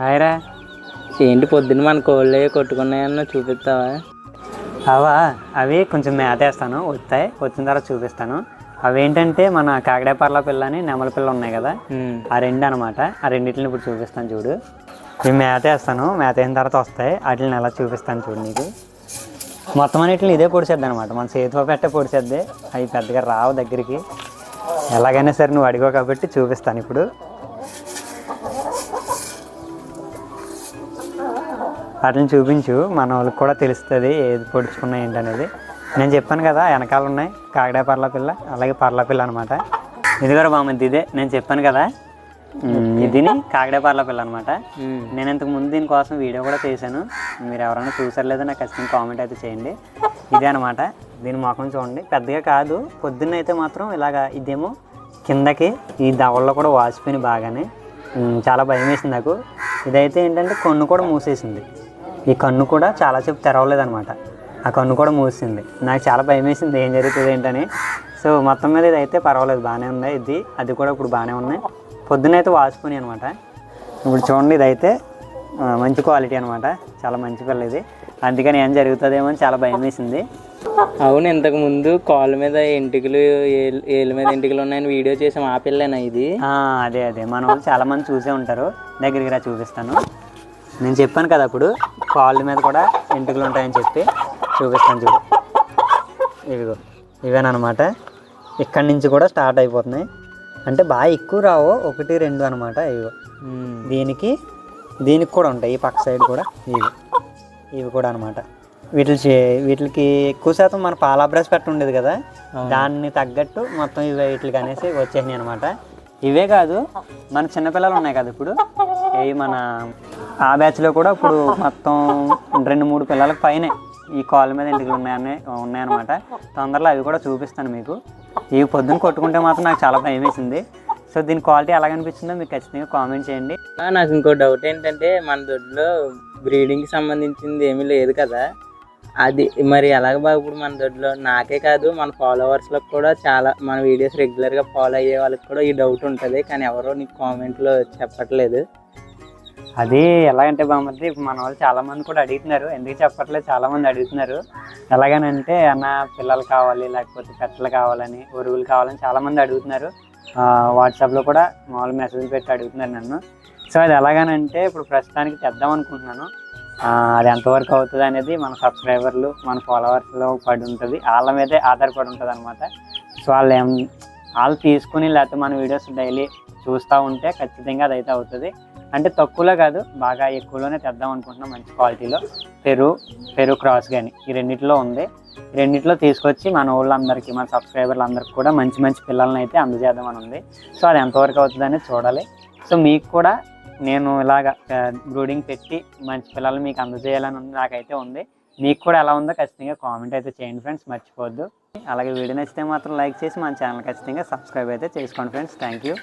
హాయ్రా ఏంటి పొద్దున్న మన కోళ్ళే కొట్టుకున్నాయన్న చూపిస్తావా? అవా అవి కొంచెం మేతేస్తాను. వస్తాయి వచ్చిన తర్వాత చూపిస్తాను. అవి ఏంటంటే మన కాకడాయ పర్ల పిల్ల అని నెమల పిల్ల ఉన్నాయి కదా. ఆ రెండు అనమాట ఆ రెండింటిని ఇప్పుడు చూపిస్తాను చూడు. ఇవి మేత వేస్తాను మేత అయిన తర్వాత వస్తాయి. వాటిని ఎలా చూపిస్తాను చూడు నీకు. మొత్తం అన్నిటిని ఇదే పొడిచేద్ది అనమాట మన చేతితో పెట్టే పొడిచేద్ది. అవి పెద్దగా రావు దగ్గరికి. ఎలాగైనా సరే నువ్వు అడిగావు కాబట్టి చూపిస్తాను ఇప్పుడు. వాటిని చూపించు మన వాళ్ళకి కూడా తెలుస్తుంది ఏది పొడుచుకున్నాయి ఏంటనేది. నేను చెప్పాను కదా వెనకాల ఉన్నాయి కాకడాయ పర్ల పిల్ల అలాగే పర్ల పిల్ల అనమాట ఇది కూడా బాగుంది ఇదే నేను చెప్పాను కదా ఇదిని కాకడాయ పర్ల పిల్ల అనమాట. నేను ఇంతకు ముందు దీనికోసం వీడియో కూడా చేశాను. మీరు ఎవరైనా చూసారు లేదో నాకు ఖచ్చితంగా కామెంట్ అయితే చేయండి. ఇదే అనమాట దీని మొఖం చూడండి. పెద్దగా కాదు పొద్దున్న అయితే మాత్రం ఇలాగా ఇదేమో కిందకి ఈ దవల్లో కూడా వాసిపోయినాయి బాగానే. చాలా భయం వేసింది నాకు. ఇదైతే ఏంటంటే కన్ను కూడా మూసేసింది. ఈ కన్ను కూడా చాలా సేపు తెరవలేదు అనమాట ఆ కన్ను కూడా మూసింది. నాకు చాలా భయం వేసింది ఏం జరుగుతుంది ఏంటని. సో మొత్తం మీద ఇదైతే పర్వాలేదు బాగానే ఉంది ఇది. అది కూడా ఇప్పుడు బాగానే ఉన్నాయి పొద్దున్న అయితే వాసిపోయినాయి అనమాట ఇప్పుడు చూడండి ఇదైతే మంచి క్వాలిటీ అనమాట చాలా మంచి పిల్ల ఇది. అందుకని ఏం జరుగుతుందేమో అని చాలా భయం వేసింది అవును ఇంతకు ముందు కాళ్ళ మీద ఎంటికలు ఏళ్ళ మీద ఎంటికలు ఉన్నాయని వీడియో చేసాం. ఆ పిల్లేనా ఇది? అదే అదే. మన చాలా మంది చూసే ఉంటారు. దగ్గరికి రా చూపిస్తాను. నేను చెప్పాను కదా అప్పుడు కాళ్ళ మీద కూడా ఎంటుకలు ఉంటాయని చెప్పి చూపిస్తాను చూడు. ఇవిగో ఇవేనమాట ఇక్కడి నుంచి కూడా స్టార్ట్ అయిపోతున్నాయి. అంటే బాగా ఎక్కువ రావు ఒకటి రెండు అనమాట ఇవిగో ఉమ్. దీనికి దీనికి కూడా ఉంటాయి ఈ పక్క సైడ్ కూడా ఇవి. ఇవి కూడా అనమాట వీటి వీటికి ఎక్కువ శాతం మన పాలా బ్రష్ పెట్ట ఉండేది కదా. దాన్ని తగ్గట్టు మొత్తం ఇవి వీటికి అనేసి వచ్చేసినాయి అనమాట ఇవే కాదు మన చిన్నపిల్లలు ఉన్నాయి కదా ఇప్పుడు. ఇవి మన ఆ బ్యాచ్లో కూడా ఇప్పుడు మొత్తం రెండు మూడు పిల్లలకు పైనే ఈ కాల్ మీద ఇంటికి ఉన్నాయని ఉన్నాయన్నమాట. తొందరలో అవి కూడా చూపిస్తాను మీకు. ఈ పొద్దున్న కొట్టుకుంటే మాత్రం నాకు చాలా భయం వేసింది. సో దీని క్వాలిటీ ఎలాగనిపించిందో మీకు ఖచ్చితంగా కామెంట్ చేయండి. నాకు ఇంకో డౌట్ ఏంటంటే మన దొడ్లో బ్రీడింగ్కి సంబంధించింది ఏమీ లేదు కదా. అది మరి ఎలాగ బాగా ఇప్పుడు మన దొడ్లో? నాకే కాదు మన ఫాలోవర్స్లకు కూడా చాలా మన వీడియోస్ రెగ్యులర్గా ఫాలో అయ్యే వాళ్ళకి కూడా ఈ డౌట్ ఉంటుంది. కానీ ఎవరో నీకు కామెంట్లో చెప్పట్లేదు. అది ఎలాగంటే బాగుంది ఇప్పుడు మన వాళ్ళు చాలా మంది కూడా అడుగుతున్నారు. ఎందుకు చెప్పట్లేదు? చాలా మంది అడుగుతున్నారు. ఎలాగనంటే అన్న పిల్లలు కావాలి లేకపోతే పెట్టలు కావాలని ఉరువులు కావాలని చాలా మంది అడుగుతున్నారు వాట్సాప్లో కూడా మామూలు మెసేజ్ పెట్టి అడుగుతున్నారు నన్ను. సో అది ఎలాగనంటే ఇప్పుడు ప్రస్తుతానికి తెద్దాం అనుకుంటున్నాను. అది ఎంతవరకు అవుతుంది అనేది మన సబ్స్క్రైబర్లు మన ఫాలోవర్స్లో పడి ఉంటుంది. వాళ్ళ మీదే ఆధారపడి ఉంటుంది అనమాట సో వాళ్ళు ఏం వాళ్ళు తీసుకుని లేకపోతే మన వీడియోస్ డైలీ చూస్తూ ఉంటే ఖచ్చితంగా అది అయితే అవుతుంది. అంటే తక్కువలో కాదు బాగా ఎక్కువలోనే తెద్దాం అనుకుంటున్నాం మంచి క్వాలిటీలో. పెరు పెరు క్రాస్ కానీ ఈ రెండిట్లో ఉంది. రెండిట్లో తీసుకొచ్చి మన వాళ్ళందరికీ మన సబ్స్క్రైబర్లు అందరికీ కూడా మంచి మంచి పిల్లల్ని అయితే అందజేద్దామని ఉంది. సో అది ఎంతవరకు అవుతుందని చూడాలి. సో మీకు కూడా నేను ఇలాగ బ్రూడింగ్ పెట్టి మంచి పిల్లలు మీకు అందజేయాలని ఉంది నాకైతే ఉంది. మీకు కూడా ఎలా ఉందో ఖచ్చితంగా కామెంట్ అయితే చేయండి ఫ్రెండ్స్ మర్చిపోద్దు అలాగే వీడియో నచ్చితే మాత్రం లైక్ చేసి మన ఛానల్ ఖచ్చితంగా సబ్స్క్రైబ్ అయితే చేసుకోండి ఫ్రెండ్స్. Thank you.